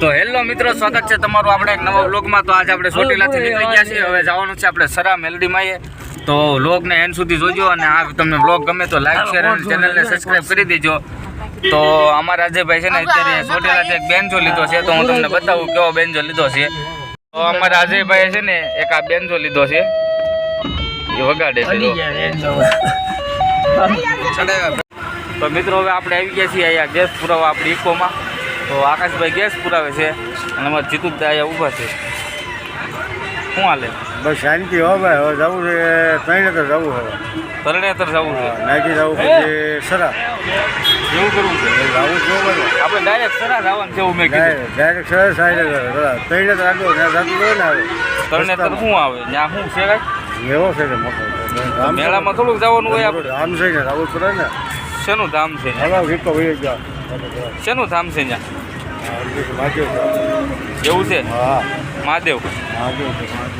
તો હેલો મિત્રો સ્વાગત છે તમારું આપણે એક નવા વ્લોગમાં તો આજે આપણે ચોટીલાથી નીકળી ગયા છીએ. હવે જવાનું છે આપણે સરા મેલડીમાં એ તો વ્લોગને એન્ડ સુધી જોજો અને આ તમને વ્લોગ ગમે તો લાઈક શેર અને ચેનલને સબસ્ક્રાઇબ કરી દેજો. તો અમારા અજયભાઈ છે ને અત્યારે ચોટીલાથી એક બેન્જો લીધો છે તો હું તમને બતાવું કેવો બેન્ચો લીધો છે. તો અમારા અજયભાઈ છે ને એક આ બેન્જો લીધો છે. એ વગાડે છે તો મિત્રો હવે આપણે આવી ગયા છીએ અહીંયા ગેસ પુરાવા આપણી ઇકોમાં તો આકાશભાઈ ગેસ પુરાવે છે અને અમારે જીતુભાઈ અહીંયા ઊભા છે. શું હાલે? બસ શાંતિ હો ભાઈ હવે જવું છે ત્રણ તો જવું હવે. તરણેતર જવું છે. નાખી જવું પછી સરા. એવું કરવું છે? જવું છે આપણે ડાયરેક્ટ સરા જવાનું છે એવું મેં કીધું. ડાયરેક્ટ સર સાઈડ ત્રણ તો આટલું ત્યાં જતું હોય ને હવે તરણેતર શું આવે? ત્યાં શું છે કાંઈ? એવો છે ને મોટો. મેળામાં થોડુંક જવાનું હોય આપણે. આમ છે ને જવું પડે ને? શેનું ધામ છે? હલો ગીતો ભાઈ ગયા શેનું ધામ છે ત્યાં? એવું છે? હા મહાદેવ.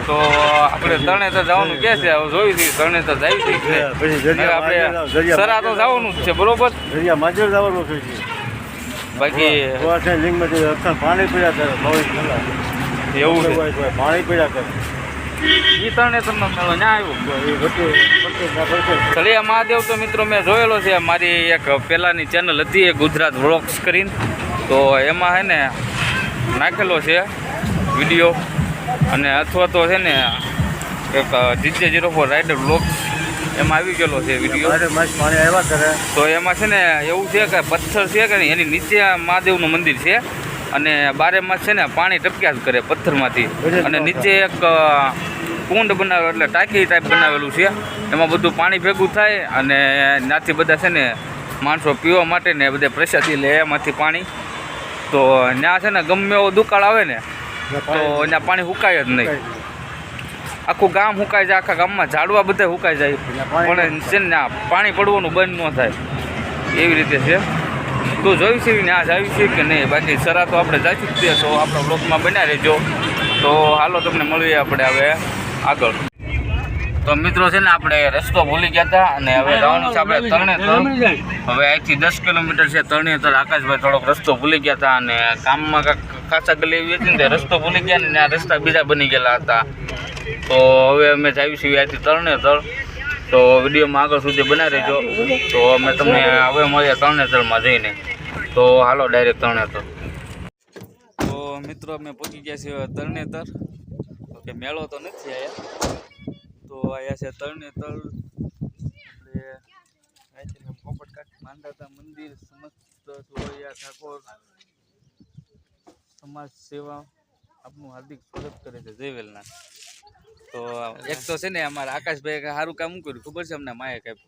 તો આપણે તરણેતર જવાનું કે છે? હવે જોયું છે તરણેતર જાય છે. આપણે સરા તો જવાનું જ છે બરોબર? માજર જવાનું છે બાકી પાણી પીડા કરે એવું છે. પાણી પીડા કરે. ઈ તરણેતરનો મેળો ત્યાં એ મહાદેવ તો મિત્રો મેં જોયેલો છે, મારી એક પહેલાંની ચેનલ હતી, એ ગુજરાત વ્લોગ્સ કરીને. તો એમાં છે ને નાખેલો છે વીડિયો અને અથવા તો છે ને એક GJ zero four rider vlogs એમાં આવી ગયેલો છે વીડિયો તો એમાં છે ને એવું છે કે પથ્થર છે કે એની નીચે મહાદેવનું મંદિર છે. અને બારે માસ છે ને પાણી ટપક્યા જ કરે પથ્થરમાંથી. અને નીચે એક કુંડ બનાવેલો એટલે ટાંકી ટાઈપ બનાવેલું છે. એમાં બધું પાણી ભેગું થાય અને ત્યાંથી બધા છે ને માણસો પીવા માટે ને બધા પ્રસાદી લે એમાંથી પાણી. તો ત્યાં છે ને ગમે એવો દુકાળ આવે ને તો ત્યાં પાણી સુકાય જ નહીં. આખું ગામ હુકાય જાય આખા ગામમાં ઝાડવા બધા સુકાઈ જાય. પણ છે ને પાણી પડવાનું બંધ ન થાય. એવી રીતે છે. તો જોયું છે ને આ જાવી છે કે નહીં? બાકી સરા તો આપણે જાય જ છે. તો આપણા બ્લોગમાં બન્યા રહેજો. તો હાલો તમને મળીએ આપણે હવે. આગળ. તો મિત્રો છે ને આપણે રસ્તો ભૂલી ગયા હતા અને હવે જવાનું છે આપણે તરણેતર. હવે અહીંથી દસ કિલોમીટર છે તરણેતર. આકાશભાઈ થોડોક રસ્તો ભૂલી ગયા હતા અને કામમાં ખાસા ગલી એવી હતી ને રસ્તો ભૂલી ગયા ને આ રસ્તા બીજા બની ગયેલા હતા. તો હવે અમે જાવી છીએ અહીંથી તરણેતર. તો વિડીયોમાં આગળ સુધી બનાવી રહેજો. તો અમે તમને હવે મળીએ તરણેતરમાં જઈને. તો હાલો ડાયરેક્ટ તરણેતર. તો મિત્રો અમે પહોંચી ગયા છીએ તરણેતર. કે મેળો તો નથી આવ્યા તો અહીંયા છે તરણેતર આપણે અહીંથી પોપટકાટ માંધાતા મંદિર સમસ્ત સુરૈયા ઠાકોર. સમાજ સેવા આપનું હાર્દિક સ્વાગત કરે છે જય વેલનાથ. તો એક તો છે ને અમારા આકાશભાઈ સારું કામ કર્યું. ખબર છે અમને માએ કઈ?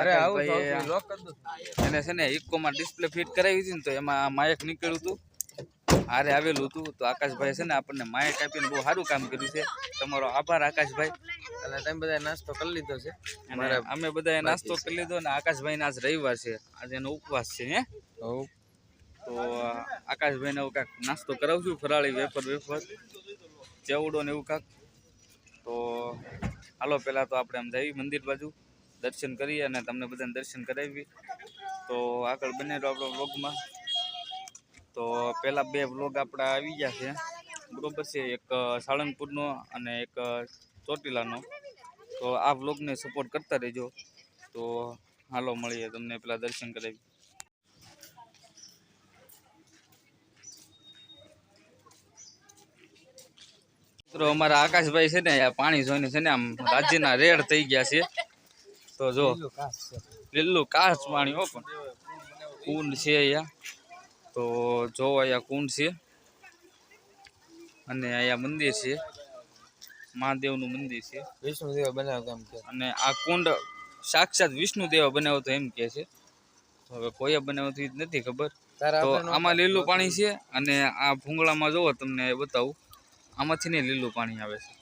અરે આવું એને છે ને ઇકોમાં ડિસ્પ્લે ફિટ કરાવી હતી ને તો એમાં માયક નીકળ્યું હતું. હારે આવેલું હતું તો આકાશભાઈ છે ને આપણને માઇક આપીને બહુ સારું કામ કર્યું છે. તમારો આભાર આકાશભાઈ. અને તમે બધા નાસ્તો કરી લીધો છે. અને અમે બધા નાસ્તો કરી લીધો ને આકાશભાઈને આજ રવિવાર છે. આજે એનો ઉપવાસ છે હે? તો આકાશભાઈને એવું કાંક નાસ્તો કરાવશું ફરાળી વેફર વેફર ચેવડો ને એવું કાંક. તો હાલો પહેલાં તો આપણે આમ જઈએ મંદિર બાજુ દર્શન કરીએ અને તમને બધાને દર્શન કરાવી તો આગળ બને આપણો વ્લોગમાં તો પહેલાં બે વ્લોગ આપણા આવી ગયા છે. બરોબર છે, એક સાળંગપુરનો અને એક ચોટીલાનો. તો આ વ્લોગને સપોર્ટ કરતા રહેજો. તો હાલો મળીએ, તમને પેલા દર્શન કરાવી. મિત્રો, અમારા આકાશભાઈ છે ને પાણી જોઈને છે ને, આમ રાજ્યના રેડ થઈ ગયા છે. તો જો, લીલું કાચ પાણી હો પણ. કુંડ છે અહીંયા. તો જો અહીંયા કુંડ છે અને અહીંયા મંદિર છે. મહાદેવનું મંદિર છે. વિષ્ણુદેવ બનાવતા એમ કે. અને આ કુંડ સાક્ષાત વિષ્ણુદેવ બનાવતો એમ કે છે. હવે કોઈએ બનાવતું જ નથી ખબર. તો આમાં લીલું પાણી છે અને આ ભૂંગળામાં જોવો તમને બતાવું. આમાંથી ને લીલું પાણી આવે છે.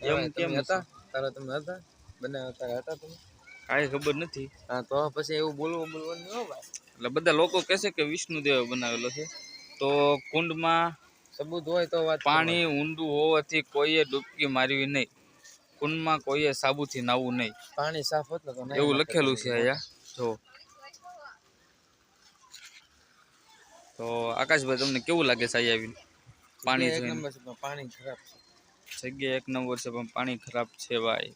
એમ કેમ હતા? તારા તમે હતા? બનાવતા હતા તમે? કાંઈ ખબર નથી. હા તો પછી એવું બોલવું બોલવાનું ભાઈ એટલે બધા લોકો કહેશે કે વિષ્ણુદેવે બનાવેલો છે. તો કુંડમાં સબૂત હોય તો પાણી ઊંડું હોવાથી કોઈએ ડૂબકી મારવી નહીં. કુંડમાં કોઈએ સાબુથી નાવું નહીં. પાણી સાફ હોત એવું લખેલું છે અહીંયા. જો. તો આકાશભાઈ તમને કેવું લાગે છે અહીંયા આવીને? છે પણ પાણી ખરાબ છે. જગ્યા એક નંબર છે પણ પાણી ખરાબ છે ભાઈ.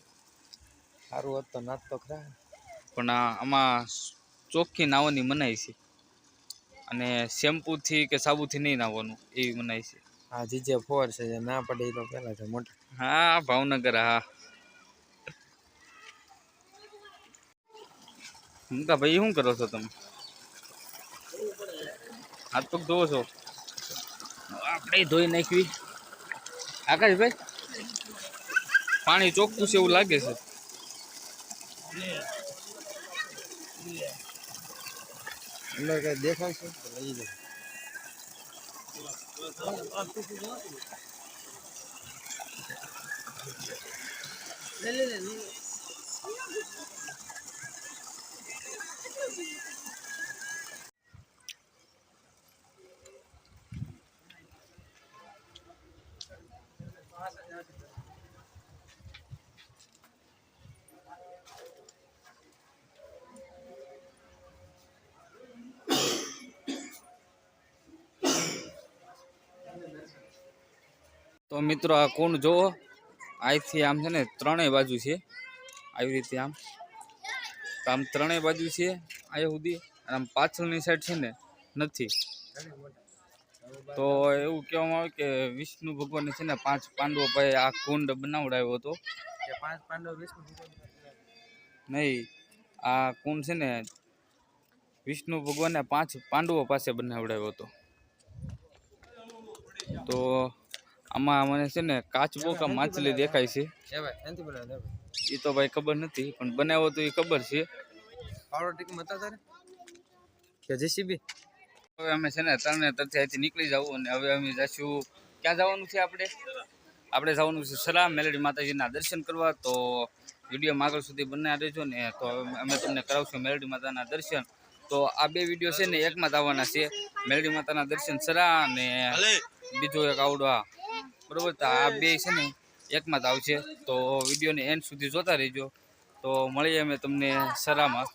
સારું હોત તો નાત તો ખરા. પણ આમાં ચોખ્ખી નાહવાની મનાય છે. અને શેમ્પૂથી કે સાબુથી નહીં નાહવાનું એવી મનાય છે. હા જીજે ફોર છે ના પડે એ તો પહેલાં છે મોટા. હા ભાવનગર હા. મુકા ભાઈ શું કરો છો તમે? હાથ પગ ધોવો છો? આપણે ધોઈ નાખવી. આકાશભાઈ? પાણી ચોખ્ખું છે એવું લાગે છે. અંદર કઈ દેખાય છે? લઈ જાઓ તો મિત્રો આ કુંડ જોવો? અહીંથી આમ છે ને ત્રણેય બાજુ છે. આવી રીતે આમ. તો આમ ત્રણેય બાજુ છે અહીંયા સુધી. અને આમ પાછળની સાઈડ છે ને નથી. તો એવું કહેવામાં આવે કે વિષ્ણુ ભગવાન છે ને પાંચ પાંડવો ભાઈ આ કુંડ બનાવડાવ્યો હતો. પાંચ પાંડવ વિષ્ણુ નહીં આ કુંડ છે ને વિષ્ણુ ભગવાને પાંચ પાંડવો પાસે બનાવડાવ્યો હતો. તો આમાં મને છે ને કાચ બોકા માછલી દેખાય છે. બનાવે એ તો ભાઈ ખબર નથી પણ બનાવ્યો તો એ ખબર છે. હવે અમે છે ને ત્રણે તરથી અહીંથી નીકળી જવું અને હવે અમે જશું ક્યાં જવાનું છે આપણે? આપણે જવાનું છે સલામ મેલડી માતાજીના દર્શન કરવા તો વીડિયો આગળ સુધી બનાવ્યા રહેજો ને તો અમે તમને કરાવશું મેલડી માતાના દર્શન. તો આ બે વીડિયો છે ને એકમાં જ આવવાના છે. મેલડી માતાના દર્શન સરા અને બીજો એક આવડો આ બરોબર? તો આ બે છે ને એકમાં જ આવશે. તો વિડીયોને એન્ડ સુધી જોતા રહેજો. તો મળીએ અમે તમને સરામાં.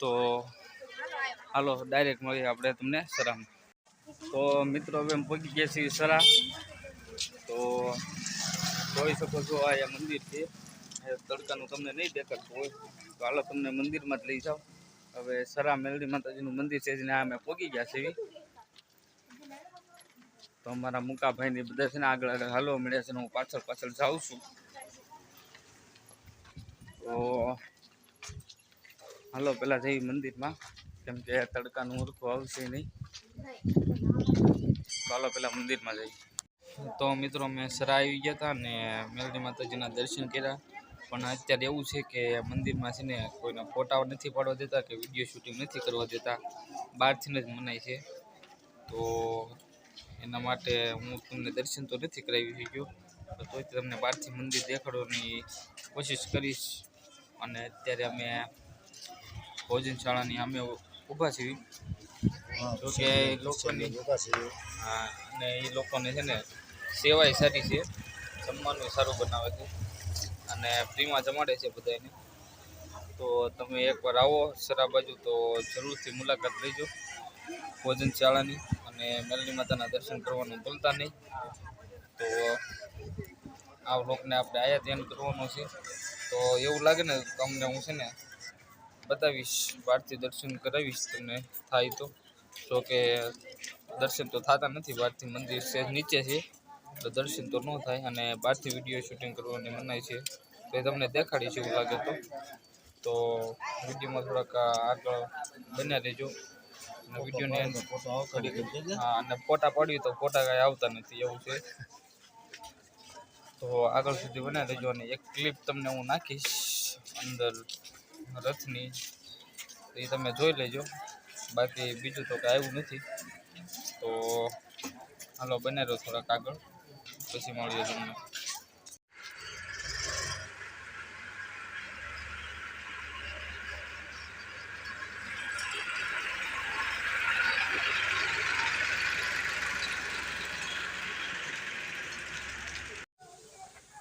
તો હાલો ડાયરેક્ટ મળીએ આપણે તમને સરામાં. તો મિત્રો, હવે પહોંચી ગયા છીએ સરા. તો જોઈ શકો છો, આ મંદિર છે. તડકાનું તમને નહીં દેખાતું હોય. તો હાલો, તમને મંદિરમાં જ લઈ જાઓ. હવે સરા મેલડી માતાજીનું મંદિર છે જેને અમે પહોંચી ગયા છીએ. તો અમારા મુકાભાઈ ને બધા છે ને આગળ આગળ હાલો મળ્યા છે હું પાછળ પાછળ જાઉં છું. તો હાલો, પેલા જઈ મંદિરમાં. કેમ કે તડકાનું ઉરખું આવશે નહીં. ચાલો, પેલા મંદિરમાં જઈ તો મિત્રો અમે સરા આવી ગયા હતા ને મેલડી માતાજીના દર્શન કર્યા. પણ અત્યારે એવું છે કે મંદિરમાં છે ને કોઈને ફોટા નથી પાડવા દેતા કે વીડિયો શૂટિંગ નથી કરવા દેતા. બહારથી જ મનાય છે. તો એના માટે હું તમને દર્શન તો નથી કરાવી શક્યો તો તોય તમને બહારથી મંદિર દેખાડવાની કોશિશ કરીશ. અને અત્યારે અમે ભોજનશાળાની અમે ઊભા છીએ. જોકે એ લોકોની હા અને એ લોકોને છે ને સેવાય સારી છે જમવાનું સારું બનાવે છે. અને ફ્રીમાં જમાડે છે બધાને તો તમે એકવાર આવો સરા બાજુ તો જરૂરથી મુલાકાત લેજો ભોજનશાળાની અને મેલની માતાના દર્શન કરવાનું ભૂલતા નહીં. તો આ લોકને આપણે આયા ધ્યાન કરવાનું છે. તો એવું લાગે ને તમને હું છે ને બતાવીશ, બહારથી દર્શન કરાવીશ તમને થાય તો. જો કે દર્શન તો થતા નથી, બહારથી મંદિર છે, નીચે છે. તો દર્શન તો ન થાય અને બહારથી વીડિયો શૂટિંગ કરવાની મનાય છે. તો એ તમને દેખાડીશ એવું લાગે તો. તો વિડીયોમાં થોડાક આગળ બન્યા રહેજો. અને વિડીયોને હા અને ફોટા પડ્યું તો ફોટા કાંઈ આવતા નથી એવું છે. તો આગળ સુધી બનાવી દેજો અને એક ક્લિપ તમને હું નાખીશ અંદર રથની. એ તમે જોઈ લેજો. બાકી બીજું તો કાંઈ આવ્યું નથી. તો હાલો બને રહો થોડાક આગળ. પછી મળીએ તમને.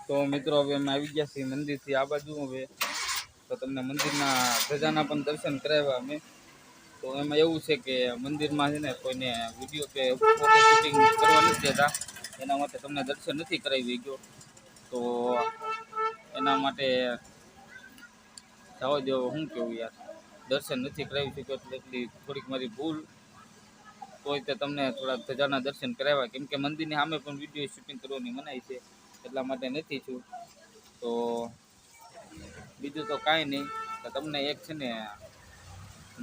તો મિત્રો હવે અમે આવી ગયા છીએ મંદિરથી આ બાજુ હવે. તો તમને મંદિરના ધજાના પણ દર્શન કરાવ્યા અમે. તો એમાં એવું છે કે મંદિરમાં છે ને કોઈને વીડિયો કે ફોટો શૂટિંગ કરવા નથી દેતા એના માટે તમને દર્શન નથી કરાવી ગયો. તો એના માટે જવા દેવો શું કેવું યાર? દર્શન નથી કરાવી શક્યો એટલે એટલી થોડીક મારી ભૂલ. તો તે તમને થોડાક ધજાના દર્શન કરાવ્યા. કેમ કે મંદિરની સામે પણ વીડિયો શૂટિંગ કરવાની મનાઈ છે. એટલા માટે નથી છું. તો બીજું તો કાંઈ નહીં. તો તમને એક છે ને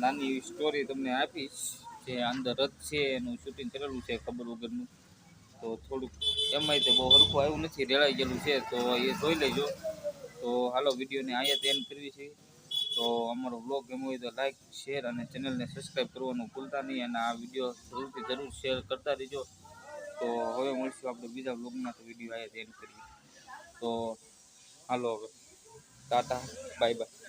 નાની એવી સ્ટોરી તમને આપીશ, જે અંદર રથ છે, એનું શૂટિંગ કરેલું છે ખબર વગરનું. તો થોડુંક એમાંય તે બહુ હરખું આવ્યું નથી રેળાઈ ગયેલું છે, તો એ જોઈ લેજો. તો હાલો વિડીયોને અહીંયા એન્ડ કરવી છે. તો અમારો બ્લોગ ગમ્યો હોય તો લાઇક શેર અને ચેનલને સબસ્ક્રાઈબ કરવાનું ભૂલતા નહીં. અને આ વીડિયો જરૂરથી જરૂર શેર કરતા રહેજો. તો હવે મળશું આપણે બીજા બ્લોગમાં તો વીડિયો અહીંયા એન્ડ કરીએ. તો હાલો હવે. ટાટા. Bye bye